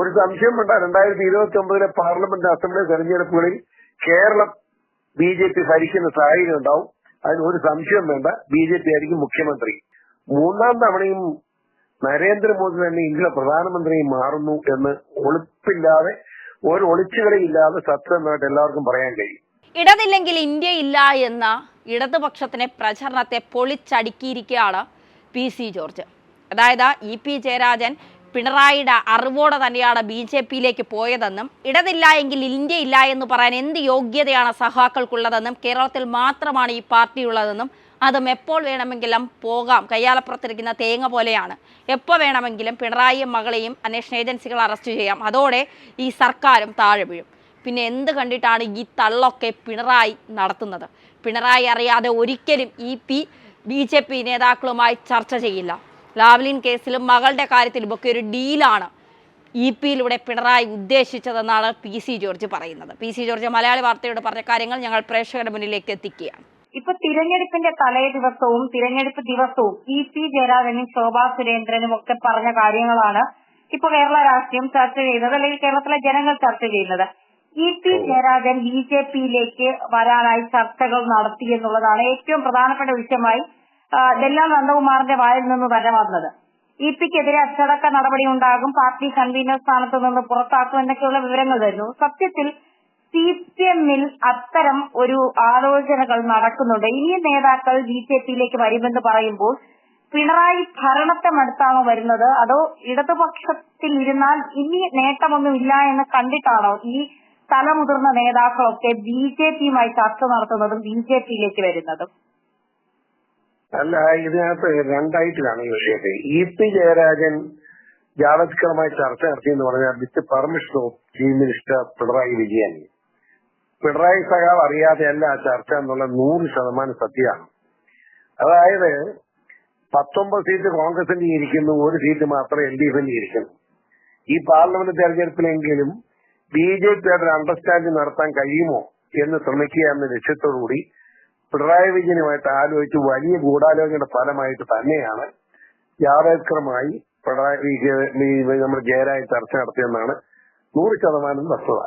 ഒരു സംശയം വേണ്ട. രണ്ടായിരത്തി ഇരുപത്തി ഒമ്പതിലെ പാർലമെന്റ് അസംബ്ലി തെരഞ്ഞെടുപ്പുകളിൽ കേരളം ബി ജെ പി ഭരിക്കുന്ന സാഹചര്യം ഉണ്ടാവും. അതിന് ഒരു സംശയം വേണ്ട. ബി ജെ പി ആയിരിക്കും മുഖ്യമന്ത്രി. മൂന്നാം തവണയും നരേന്ദ്രമോദി തന്നെ ഇന്ത്യയുടെ പ്രധാനമന്ത്രിയും മാറുന്നു എന്ന് ഒളിപ്പില്ലാതെ ഒരു ഒളിച്ചുകളിയില്ലാതെ സത്യമായിട്ട് എല്ലാവർക്കും പറയാൻ കഴിയും. ഇടതില്ലെങ്കിൽ ഇന്ത്യ ഇല്ല എന്ന ഇടതുപക്ഷത്തിനെ പ്രചരണത്തെ പൊളിച്ചടുക്കിയിരിക്കുകയാണ് പി സി ജോർജ്. അതായത് ഇ പി ജയരാജൻ പിണറായിയുടെ അറിവോടെ തന്നെയാണ് ബി ജെ പിയിലേക്ക് പോയതെന്നും ഇടതില്ല എങ്കിൽ ഇന്ത്യ ഇല്ല എന്ന് പറയാൻ എന്ത് യോഗ്യതയാണ് സഹാക്കൾക്കുള്ളതെന്നും കേരളത്തിൽ മാത്രമാണ് ഈ പാർട്ടി ഉള്ളതെന്നും അതും എപ്പോൾ വേണമെങ്കിലും പോകാം. കയ്യാലപ്പുറത്തിരിക്കുന്ന തേങ്ങ പോലെയാണ്. എപ്പോൾ വേണമെങ്കിലും പിണറായിയും മകളെയും അന്വേഷണ ഏജൻസികൾ അറസ്റ്റ് ചെയ്യാം. അതോടെ ഈ സർക്കാരും താഴെ വീഴും. പിന്നെ എന്ത് കണ്ടിട്ടാണ് ഈ തള്ളൊക്കെ പിണറായി നടത്തുന്നത്? പിണറായി അറിയാതെ ഒരിക്കലും ഈ പി ബി ജെ പി നേതാക്കളുമായി ചർച്ച ചെയ്യില്ല. ലാവ്ലിൻ കേസിലും മകളുടെ കാര്യത്തിലും ഒക്കെ ഒരു ഡീലാണ് ഇ പിയിലൂടെ പിണറായി ഉദ്ദേശിച്ചതെന്നാണ് പി സി ജോർജ് പറയുന്നത്. പി സി ജോർജ് മലയാളി വാർത്തയോട് പറഞ്ഞ കാര്യങ്ങൾ ഞങ്ങൾ പ്രേക്ഷകരുടെ മുന്നിലേക്ക് എത്തിക്കുകയാണ്. ഇപ്പൊ തിരഞ്ഞെടുപ്പിന്റെ തലേ ദിവസവും തിരഞ്ഞെടുപ്പ് ദിവസവും ഇ പി ജയരാജനും ശോഭാ സുരേന്ദ്രനും ഒക്കെ പറഞ്ഞ കാര്യങ്ങളാണ് ഇപ്പൊ കേരള രാഷ്ട്രീയം ചർച്ച ചെയ്യുന്നത് അല്ലെങ്കിൽ കേരളത്തിലെ ജനങ്ങൾ ചർച്ച ചെയ്യുന്നത്. E P Jayarajan B J പിയിലേക്ക് വരാനായി ചർച്ചകൾ നടത്തി എന്നുള്ളതാണ് ഏറ്റവും പ്രധാനപ്പെട്ട വിഷയമായി ദല്ലാൽ നന്ദകുമാറിന്റെ വായിൽ നിന്ന് തന്നെ വന്നത്. ഇ പിക്കെതിരെ അച്ചടക്ക നടപടി ഉണ്ടാകും. പാർട്ടി കൺവീനർ സ്ഥാനത്ത് നിന്ന് പുറത്താക്കും എന്നൊക്കെയുള്ള വിവരങ്ങൾ തരുന്നു. സത്യത്തിൽ സി പി എമ്മിൽ അത്തരം ഒരു ആലോചനകൾ നടക്കുന്നുണ്ട്. ഈ നേതാക്കൾ ബി ജെ പിയിലേക്ക് വരുമെന്ന് പറയുമ്പോൾ പിണറായി ഭരണത്തെ മടുത്താണോ വരുന്നത്? അതോ ഇടതുപക്ഷത്തിൽ ഇരുന്നാൽ ഇനി നേട്ടമൊന്നും ഇല്ല എന്ന് കണ്ടിട്ടാണോ ഈ തലമുതിർന്ന നേതാക്കളൊക്കെ ബി ജെ പിയുമായി ചർച്ച നടത്തുന്നതും ബി ജെ പിയിലേക്ക് വരുന്നതും? അല്ല ഇതിനകത്ത് രണ്ടായിട്ട് കാണും ഈ വിഷയത്തെ ഇ പി ജയരാജൻ ജാവത്കരമായി ചർച്ച നടത്തി എന്ന് പറഞ്ഞാൽ with permission of chief minister Pinarayi Vijayan. Pinarayi സഖാവ് അറിയാതെയല്ല ആ ചർച്ച എന്നുള്ള നൂറ് ശതമാനം സത്യമാണ്. അതായത് പത്തൊമ്പത് സീറ്റ് കോൺഗ്രസിന്റെ ഇരിക്കുന്നു ഒരു സീറ്റ് മാത്രം എൽ ഡി എഫിന്റെ ഇരിക്കുന്നു. ഈ പാർലമെന്റ് തെരഞ്ഞെടുപ്പിലെങ്കിലും ബി ജെ പിയുടെ അണ്ടർസ്റ്റാൻഡിംഗ് നടത്താൻ കഴിയുമോ എന്ന് ശ്രമിക്കുക എന്ന ലക്ഷ്യത്തോടുകൂടി പിണറായി വിജയനുമായിട്ട് ആലോചിച്ച് വലിയ ഗൂഢാലോചനയുടെ ഫലമായിട്ട് തന്നെയാണ് ജാവേദ്കറുമായി പിണറായി നമ്മുടെ ജയരാജ് ചർച്ച നടത്തിയെന്നാണ് നൂറ് ശതമാനം വസ്തുത.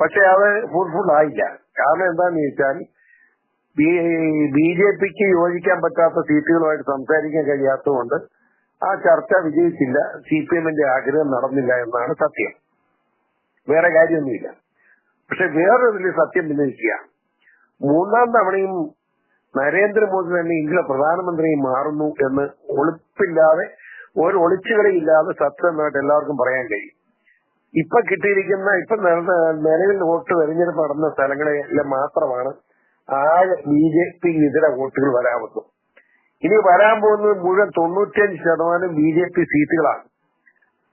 പക്ഷെ അത് ഫുൾഫുൾ ആയില്ല. കാരണം എന്താന്ന് ചോദിച്ചാൽ ബി ജെ പിക്ക് യോജിക്കാൻ പറ്റാത്ത സീറ്റുകളുമായിട്ട് സംസാരിക്കാൻ കഴിയാത്തതുകൊണ്ട് ആ ചർച്ച വിജയിച്ചില്ല. സി പി എമ്മിന്റെ ആഗ്രഹം നടന്നില്ല എന്നാണ് സത്യം. വേറെ കാര്യമൊന്നുമില്ല. പക്ഷെ വേറൊരു സത്യം ഭിന്നിക്കുകയാണ് മൂന്നാം തവണയും നരേന്ദ്രമോദി തന്നെ ഇന്ത്യയുടെ പ്രധാനമന്ത്രി മാറുന്നു എന്ന് ഒളിപ്പില്ലാതെ ഒരു ഒളിച്ചുകളിയില്ലാതെ സത്യമായിട്ട് എല്ലാവർക്കും പറയാൻ കഴിയും. ഇപ്പൊ കിട്ടിയിരിക്കുന്ന ഇപ്പൊ നിലവിൽ വോട്ട് തെരഞ്ഞെടുപ്പ് നടന്ന സ്ഥലങ്ങളിലെ മാത്രമാണ് ആകെ ബി ജെ പി ഇതര വോട്ടുകൾ വരാവുന്നത് ഇനി വരാൻ പോകുന്നത് മുഴുവൻ തൊണ്ണൂറ്റിയഞ്ച് ശതമാനം ബി ജെ പി സീറ്റുകളാണ്.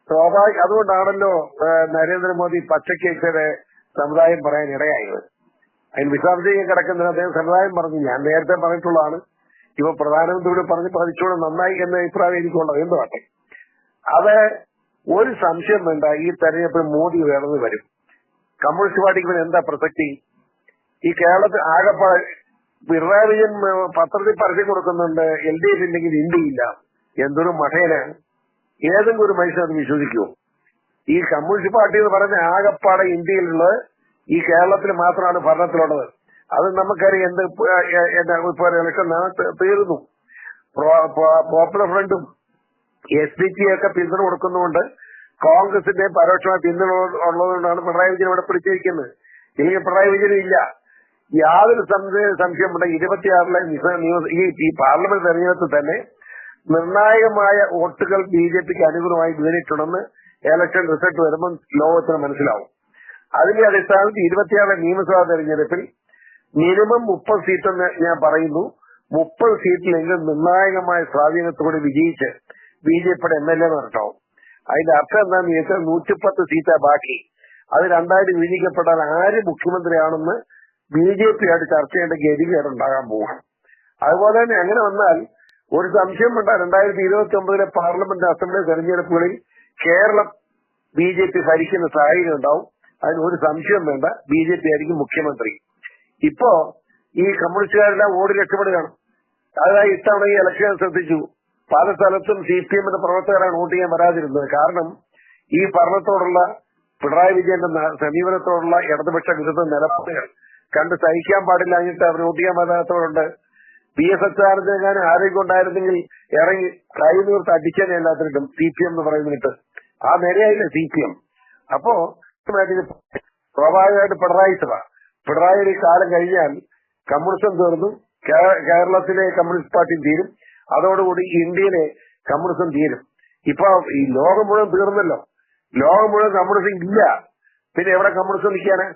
സ്വാഭാവിക അതുകൊണ്ടാണല്ലോ നരേന്ദ്രമോദി പച്ചക്കേക്കരെ സമുദായം പറയാൻ ഇടയായത്. അതിന് വിശാംശം കിടക്കുന്നതിന് അദ്ദേഹം സമുദായം പറഞ്ഞു. ഞാൻ നേരത്തെ പറഞ്ഞിട്ടുള്ളതാണ്. ഇവ പ്രധാനമന്ത്രിയോട് പറഞ്ഞ് പഠിച്ചോടെ നന്നായി എന്ന അഭിപ്രായം എനിക്കുള്ളത്. എന്ത് പാട്ടെ അത് ഒരു സംശയം വേണ്ട. ഈ തെരഞ്ഞെടുപ്പിൽ മോദി വേണമെന്ന് വരും. കമ്മ്യൂണിസ്റ്റ് പാർട്ടിക്ക് പിന്നെ എന്താ പ്രസക്തി? ഈ കേരളത്തിൽ ആകെപ്പാടെ പിണറായി വിജയൻ പത്രത്തിൽ പരസ്യം കൊടുക്കുന്നുണ്ട്. എൽ ഡി എഫ് ഇല്ലെങ്കിൽ ഇന്ത്യയില്ല. എന്തൊരു മഠേനാണ് ഏതെങ്കിലും ഒരു മനുഷ്യൻ അത് വിശ്വസിക്കുമോ ഈ കമ്മ്യൂണിസ്റ്റ് പാർട്ടി എന്ന് പറഞ്ഞ ആകെപ്പാടെ ഇന്ത്യയിലുള്ളത് ഈ കേരളത്തിൽ മാത്രമാണ് ഭരണത്തിലുള്ളത്. അത് നമുക്കറിയാം എന്ത് ഇപ്പോൾ ഇലക്ഷൻ തീർന്നു. പോപ്പുലർ ഫ്രണ്ടും എസ് ഡി പി ഒക്കെ പിന്തുണ കൊടുക്കുന്നതുകൊണ്ട് കോൺഗ്രസിന്റെ പരോക്ഷമായ പിന്തുണ ഉള്ളതുകൊണ്ടാണ് പിണറായി വിജയൻ ഇവിടെ പിടിച്ചിരിക്കുന്നത്. ഇല്ലെങ്കിൽ പിണറായി വിജയൻ ഇല്ല. യാതൊരു സംശയ- സംശയമുണ്ടെങ്കിൽ ഇരുപത്തിയാറിലെ ഈ പാർലമെന്റ് തെരഞ്ഞെടുപ്പിൽ തന്നെ നിർണായകമായ വോട്ടുകൾ ബി ജെ പിക്ക് അനുകൂലമായി വീണിട്ടുണ്ടെന്ന് ഇലക്ഷൻ റിസൾട്ട് വരുമ്പോൾ ലോകത്തിന് മനസ്സിലാവും. അതിന്റെ അടിസ്ഥാനത്തിൽ ഇരുപത്തിയാറ് നിയമസഭാ തെരഞ്ഞെടുപ്പിൽ മിനിമം മുപ്പത് സീറ്റെന്ന് ഞാൻ പറയുന്നു. മുപ്പത് സീറ്റിലെങ്കിലും നിർണായകമായ സ്വാധീനത്തോടെ വിജയിച്ച് ബി ജെ പിയുടെ എം എൽ എ നടത്താവും അതിന്റെ അർത്ഥം എന്താണെന്ന് ചോദിച്ചാൽ നൂറ്റിപ്പത്ത് സീറ്റാ ബാക്കി. അത് രണ്ടായിട്ട് വിഭജിക്കപ്പെടാൻ ആര് മുഖ്യമന്ത്രിയാണെന്ന് ബി ജെ പി ആയിട്ട് ചർച്ച ചെയ്യേണ്ട ഗതികേട് ഉണ്ടാകാൻ പോവാണ് അതുപോലെ തന്നെ അങ്ങനെ വന്നാൽ ഒരു സംശയം വേണ്ട രണ്ടായിരത്തി ഇരുപത്തി ഒമ്പതിലെ പാർലമെന്റ് അസംബ്ലി തെരഞ്ഞെടുപ്പുകളിൽ കേരളം ബി ജെ പി ഭരിക്കുന്ന സാഹചര്യം ഉണ്ടാവും. അതിന് ഒരു സംശയം വേണ്ട. ബി ജെ പി ആയിരിക്കും മുഖ്യമന്ത്രി. ഇപ്പോ ഈ കമ്മ്യൂണിസ്റ്റുകാരെല്ലാം ഓടി രക്ഷപ്പെടുകയാണ്. അതായത് ഇത്തവണ ഈ ഇലക്ഷൻ ശ്രദ്ധിച്ചു. പല സ്ഥലത്തും സി പി എമ്മിന്റെ പ്രവർത്തകരാണ് വോട്ട് ചെയ്യാൻ വരാതിരുന്നത്. കാരണം ഈ ഭരണത്തോടുള്ള പിണറായി വിജയന്റെ സമീപനത്തോടുള്ള ഇടതുപക്ഷ വിരുദ്ധ നിലപാടുകൾ കണ്ട് സഹിക്കാൻ പാടില്ല എന്നിട്ട് അവർ വോട്ട് ചെയ്യാൻ വരാത്തവരുണ്ട്. പി എസ് അച്യുതാനന്ദൻ ആരോഗ്യം ഉണ്ടായിരുന്നെങ്കിൽ ഇറങ്ങി കൈ നീർത്ത് അടിച്ചേനെ എല്ലാത്തിനും സി പി എം എന്ന് പറയുന്നിട്ട്. ആ നിരയായില്ല സി പി എം? അപ്പോ സ്വാഭാവികമായിട്ട് പിണറായി സഭ. പിണറായി കാലം കഴിഞ്ഞാൽ കമ്മ്യൂണിസം തീർന്നു കേരളത്തിലെ കമ്മ്യൂണിസ്റ്റ് പാർട്ടി തീരും അതോടുകൂടി ഇന്ത്യയിലെ കമ്മ്യൂണിസം തീരും. ഇപ്പൊ ഈ ലോകം മുഴുവൻ തീർന്നല്ലോ. ലോകം മുഴുവൻ കമ്മ്യൂണിസം ഇല്ല. പിന്നെ എവിടെ കമ്മ്യൂണിസം നിൽക്കാന്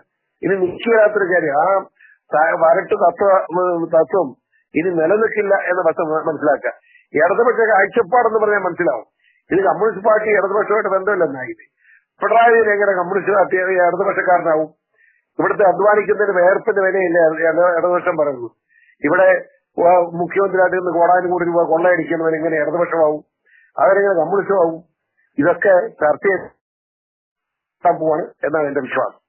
ഇനി നിൽക്കാത്തൊരു കാര്യം. ആ വരട്ട് തത്വ തത്വം ഇനി നിലനിൽക്കില്ല എന്ന വശം മനസ്സിലാക്കുക. ഇടതുപക്ഷ കാഴ്ചപ്പാടെന്ന് പറഞ്ഞാൽ മനസ്സിലാവും. ഇത് കമ്മ്യൂണിസ്റ്റ് പാർട്ടി ഇടതുപക്ഷമായിട്ട് ബന്ധമില്ലെന്നായി. പിണറായി എങ്ങനെ കമ്മ്യൂണിസ്റ്റ് പാർട്ടി ഇടതുപക്ഷക്കാരനാവും. ഇവിടുത്തെ അധ്വാനിക്കുന്നതിന് വേർപ്പിന്റെ വിലയില്ല ഇട- ഇടതുപക്ഷം പറയുന്നു ഇവിടെ മുഖ്യമന്ത്രിയായിട്ട് നിന്ന് കോടാനും രൂപ കൊള്ളയടിക്കുന്നവൻ എങ്ങനെ ഇടതുപക്ഷമാവും. അവരെങ്ങനെ കമ്മ്യൂണിസ്റ്റുമാവും. ഇതൊക്കെ ചർച്ച ചെയ്യാൻ പോവാണ് എന്നാണ് എന്റെ വിശ്വാസം.